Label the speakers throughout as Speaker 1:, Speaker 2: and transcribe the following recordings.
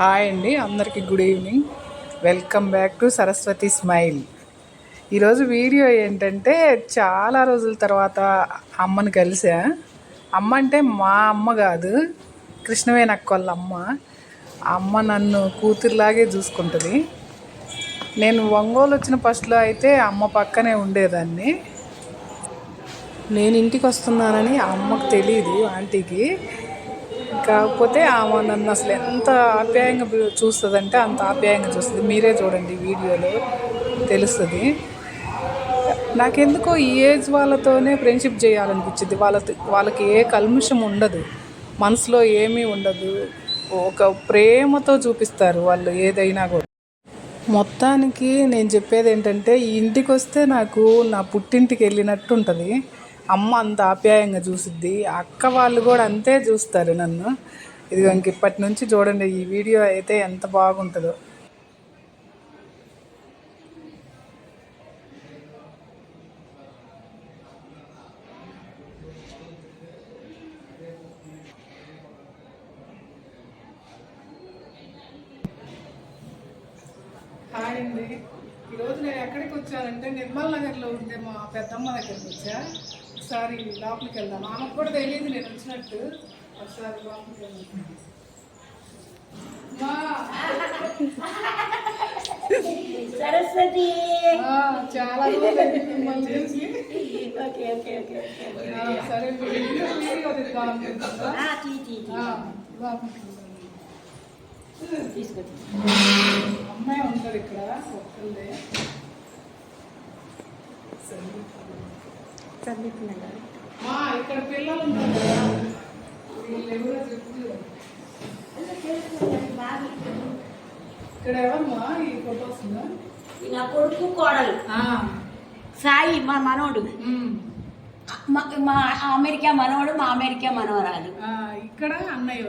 Speaker 1: Hi అండి అందరికీ good evening. Welcome back to Saraswati smile. ఈరోజు వీడియో ఏంటంటే చాలా రోజుల తర్వాత అమ్మని కలిసా. అమ్మ అంటే మా అమ్మ కాదు కృష్ణవేణి వాళ్ళ అమ్మ. అమ్మ నన్ను కూతురులాగే చూసుకుంటుంది. నేను ఒంగోలు వచ్చిన ఫస్ట్లో అయితే అమ్మ పక్కనే ఉండేదాన్ని. నేను ఇంటికి వస్తున్నానని అమ్మకు తెలియదు ఆంటీకి. కాకపోతే ఆమె నన్ను అసలు ఎంత ఆప్యాయంగా చూస్తుందంటే అంత ఆప్యాయంగా చూస్తుంది. మీరే చూడండి వీడియోలో తెలుస్తుంది. నాకెందుకో ఈ ఏజ్ వాళ్ళతోనే ఫ్రెండ్షిప్ చేయాలనిపించింది వాళ్ళ వాళ్ళకి ఏ కల్మషం ఉండదు. మనసులో ఏమీ ఉండదు. ఒక ప్రేమతో చూపిస్తారు వాళ్ళు ఏదైనా కూడా. మొత్తానికి నేను చెప్పేది ఏంటంటే ఇంటికి వస్తే నాకు నా పుట్టింటికి వెళ్ళినట్టు ఉంటుంది అమ్మ అంత ఆప్యాయంగా చూసిద్ది అక్క వాళ్ళు కూడా అంతే చూస్తారు నన్ను. ఇది ఇంక ఇప్పటి నుంచి చూడండి ఈ వీడియో అయితే ఎంత బాగుంటుందో. హాయ్ అండి. ఈరోజు నేను ఎక్కడికి వచ్చానంటే నిర్మల్ నగర్లో ఉండే మా పెద్దమ్మ దగ్గరికి వచ్చా. ఒకసారి లోపలికి వెళ్దాం. ఆమెకు కూడా తెలియదు నేను వచ్చినట్టు. ఒకసారి లోపలికి వెళ్దాం.
Speaker 2: సరస్వతి.
Speaker 1: చాలా మిమ్మల్ని చూసి
Speaker 2: ఓకే ఓకే ఓకే
Speaker 1: సరే అమ్మాయి ఉంటుంది ఇక్కడ ఒక్కళ్ళే. ఇక్కడ పిల్లలు ఉన్నారు కదా వీళ్ళు ఎవరో చెప్తూ ఇక్కడ ఎవరమ్మా ఈ ఫొటోస్
Speaker 2: నా కొడుకు కోడలు. సాయి మా మనోడు మా మా అమెరికా మనోడు మా అమెరికా మనవరాలు.
Speaker 1: ఇక్కడ అన్నయ్య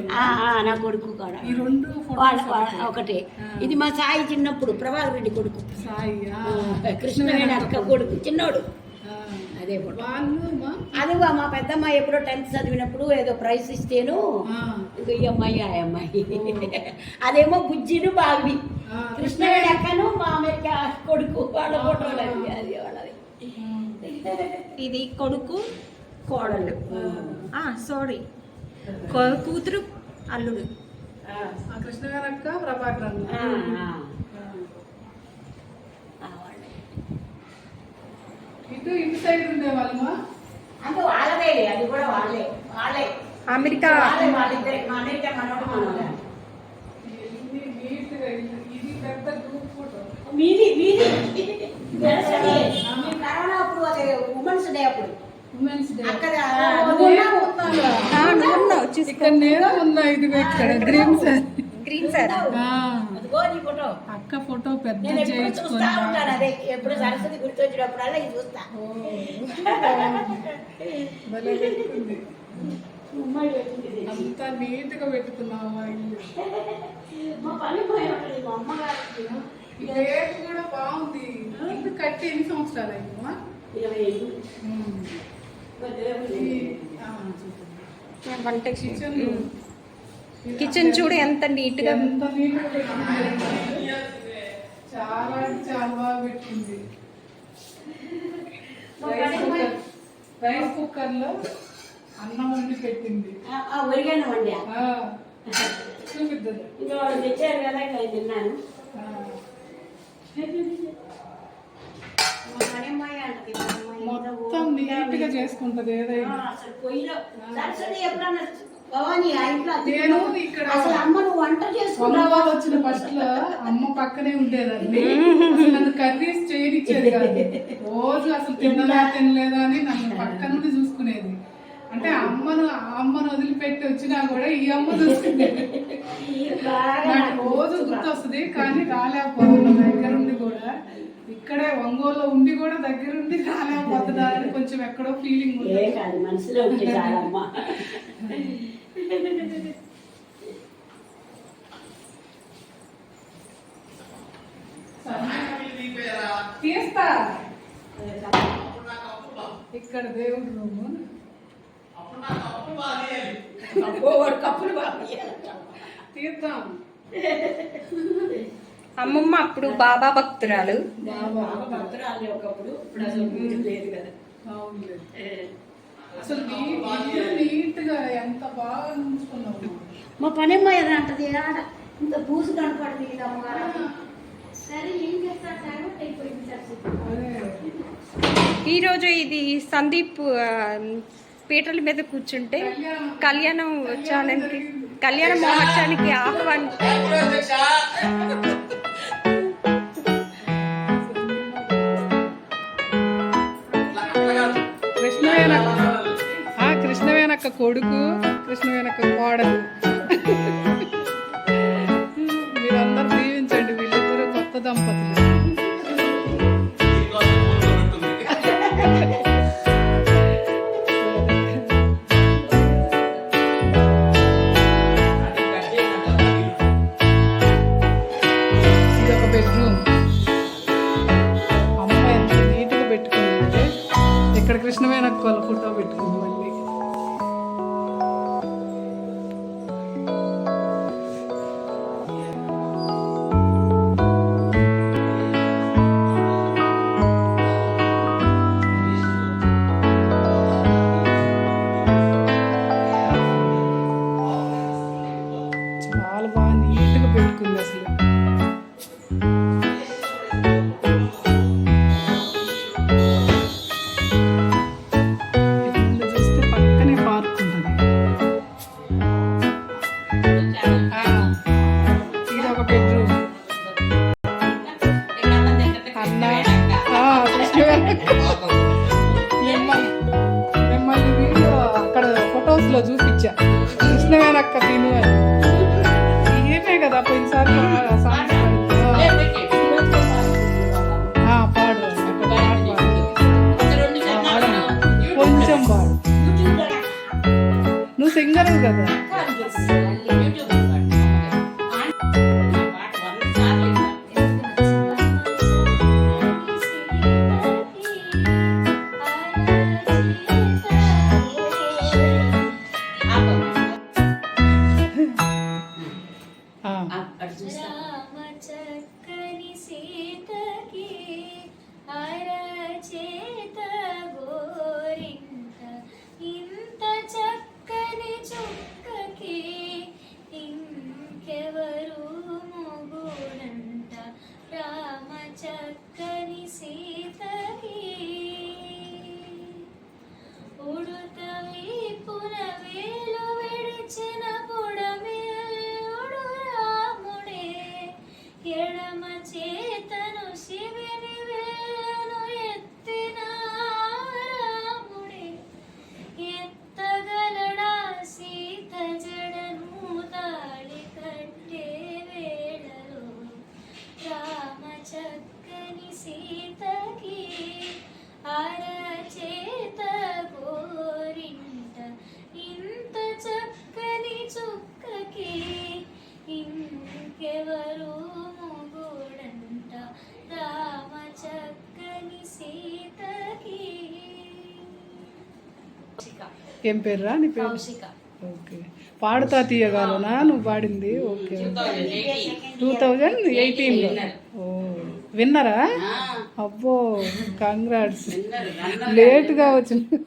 Speaker 2: నా కొడుకు కోడలు.
Speaker 1: ఈ రెండు
Speaker 2: ఒకటే. ఇది మా సాయి చిన్నప్పుడు ప్రభాకర్ రెడ్డి కొడుకు.
Speaker 1: సాయి ఆ.
Speaker 2: కృష్ణవేణి అక్క కొడుకు చిన్నోడు. అదే ఫోటో.
Speaker 1: మా
Speaker 2: అది మా పెద్దమ్మాయి ఎప్పుడో టెన్త్ చదివినప్పుడు ఏదో ప్రైజ్ ఇస్తేను
Speaker 1: ఆ.
Speaker 2: ఇంకో ఈ అమ్మాయి ఆ అమ్మాయి. అదేమో బుజ్జిను బావి.
Speaker 1: ఆ,
Speaker 2: కృష్ణవేణి అక్కను మా అమెరికా కొడుకు వాళ్ళ ఫోటోలు అది వాళ్ళది.
Speaker 3: ఇది కొడుకు
Speaker 2: కోడలు.
Speaker 3: సారీ కూతురు అల్లుడు.
Speaker 1: ఆ. కృష్ణగారు అక్క ప్రభాకర్ అన్న
Speaker 2: ఆ, ఆ,
Speaker 1: ఆ.
Speaker 2: ఆ వాళ్ళే.
Speaker 1: ఇటు ఇటు సైడ్ ఉండే వాళ్ళమా?
Speaker 2: అంటే వాళ్ళదే అది కూడా వాళ్ళే వాళ్ళే.
Speaker 3: అమెరికా.
Speaker 2: వాళ్ళే వాళ్ళిద్దరే మా అమెరికా మనోడు మనోడు
Speaker 1: ఇది నీట్గా ఇది- ఇది పెద్ద గ్రూప్ ఫోటో
Speaker 2: మీది మీది. కరోనా అప్పుడు అదే ఉమెన్స్ డే అప్పుడు.
Speaker 1: ఉమెన్స్ డే
Speaker 2: అక్కడ
Speaker 1: ఇక్కడ నేను ఉన్నా ఇదిగో ఇక్కడ గ్రీన్ సార్
Speaker 3: గ్రీన్ సార్
Speaker 1: అక్క ఫోటో. పెద్ద
Speaker 2: చూస్తా ఉంటాను అదే ఎప్పుడు సరస్వతి గుర్తొచ్చినప్పుడల్లా ఇది చూస్తా.
Speaker 1: అంతా నీట్గా పెట్టుకున్నావు
Speaker 2: మా పని పోయి ఉంటుంది మా అమ్మగారికి
Speaker 1: ఈ రేట్ కూడా బాగుంది. ఇల్లు కట్టి ఎన్ని సంవత్సరాలు అయిందమ్మా.
Speaker 3: వంట
Speaker 1: కిచెన్
Speaker 3: కిచెన్ చూడు ఎంత నీట్గా
Speaker 1: ఎంత నీట్గా చాలా చాలా బాగా పెట్టుకుంది రైస్ కుక్కర్లో అన్నం వండి పెట్టింది.
Speaker 2: వండి? ఇంకా వాళ్ళు తెచ్చారు కదా ఇంకా తిన్నాను.
Speaker 1: మొత్తం నీట్గా చేసుకుంటది ఏదైనా.
Speaker 2: భవాని ఆ ఇంట్లో
Speaker 1: నేను ఇక్కడ
Speaker 2: అసలు అమ్మ నువ్వు వంట చేసుకున్నావా?
Speaker 1: వచ్చిన ఫస్ట్లో అమ్మ పక్కనే అసలు నన్ను కర్రీస్ చేయనిచ్చేది కాదు. రోజు అసలు తిన్నదా తినలేదా అని నన్ను పక్క నుండి చూసుకునేది. అంటే అమ్మను ఆ అమ్మను వదిలిపెట్టి వచ్చినా కూడా ఈ అమ్మ చూసుకునేది
Speaker 2: బాగా
Speaker 1: నాకు రోజు గుర్తొస్తుంది కానీ రాలేకపోతున్నా దగ్గర ఉండి కూడా. ఇక్కడే ఒంగోలులో ఉండి కూడా దగ్గరుండి రాలేకపోతున్నా అని కొంచెం ఎక్కడో ఫీలింగ్ ఉంది
Speaker 2: ఏం కాదు మనసులో ఉంటే చాలమ్మా.
Speaker 1: తీస్తా. ఇక్కడ దేవుడు రూము
Speaker 2: కప్పులు
Speaker 1: తీద్దాం.
Speaker 3: అమ్మమ్మ అప్పుడు బాబా భక్తురాలు.
Speaker 1: బాబా.
Speaker 2: భద్రాలి ఒకప్పుడు. ఇప్పుడు అసలు లేదు కదా.
Speaker 1: అసలు నీ ఇల్లు నీట్గా ఎంత బాగా ఉంచుకున్నావు
Speaker 2: మా పనేమ్మ ఏదో అంటది ఆడ ఇంత బూజు కనపడింది అమ్మగారు సరే ఏం చేస్తారు?
Speaker 3: ఈరోజు ఇది సందీప్ పీటల మీద కూర్చుంటే కళ్యాణం. వచ్చానికి కళ్యాణ మహోత్సవానికి ఆహ్వాన్
Speaker 1: ఇక్కడ కృష్ణవేనక్క వాళ్ళ ఫోటో పెట్టుకుంది. అక్క తిను ఏమే కదా పోయినసారి పాడు. కొంచెం పాడు. నువ్వు సింగర్ కదా.
Speaker 4: ശർക്കരി സേ
Speaker 1: ఏం పేరురా నీ పేరు? ఓకే. పాడుతా తీయగాలనా? నువ్వు పాడింది? ఓకే టూ థౌజండ్ ఎయిటీన్లో ఓ విన్నరా? అబ్బో కంగ్రాట్స్ లేట్గా వచ్చింది.